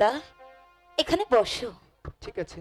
দাদা এখানে বসো। ঠিক আছে।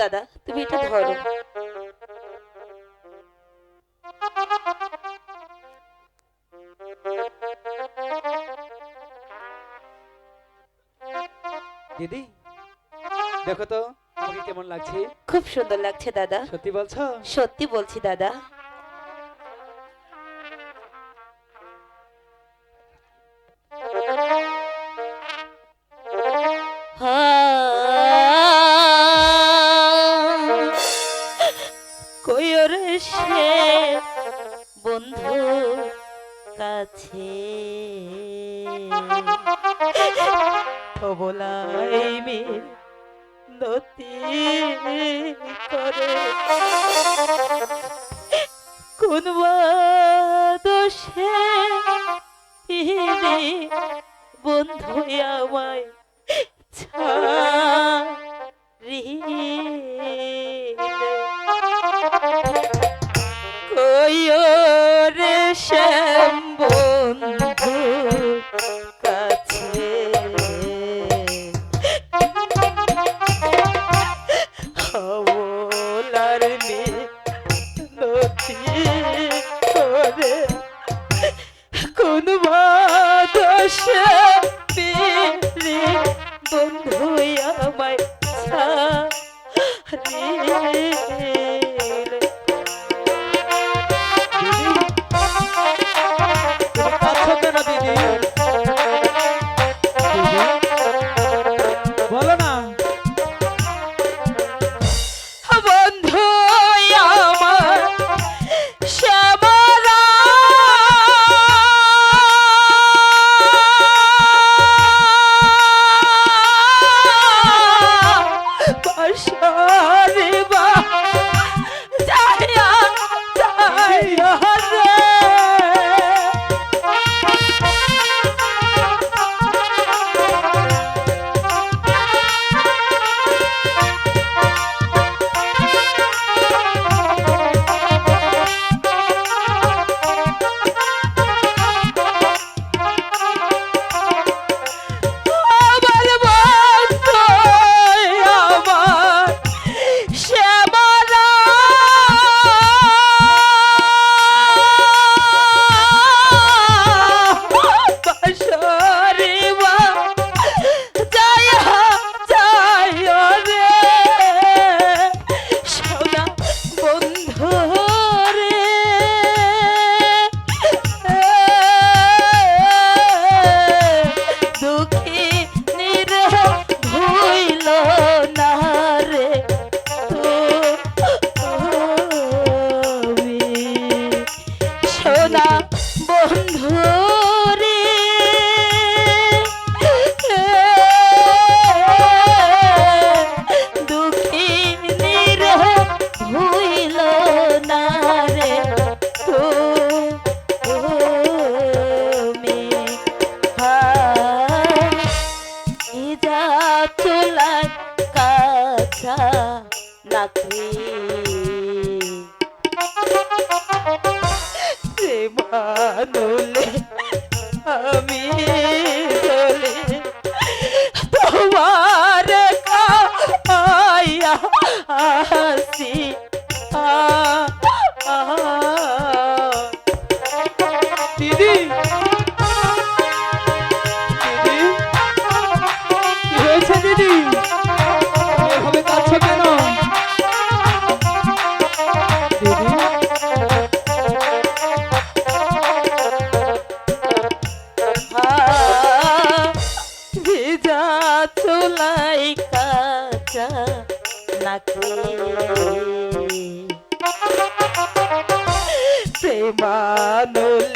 দাদা তুমি এটা ধরো। দিদি দেখো তো আমাকে কেমন লাগছে? খুব সুন্দর লাগছে দাদা। সত্যি বলছো? সত্যি বলছি দাদা। কইরে সে বন্ধু কাছে। বলাই মে নতি করে। কোন দোষে বন্ধু আমায় yaşa বাসরে মানুলে আমি চুলাই কাঁচা নাকি প্রেমানুলে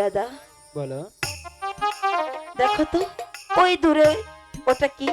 দাদা। বলো। দেখো তো ওই দূরে ওটা কি?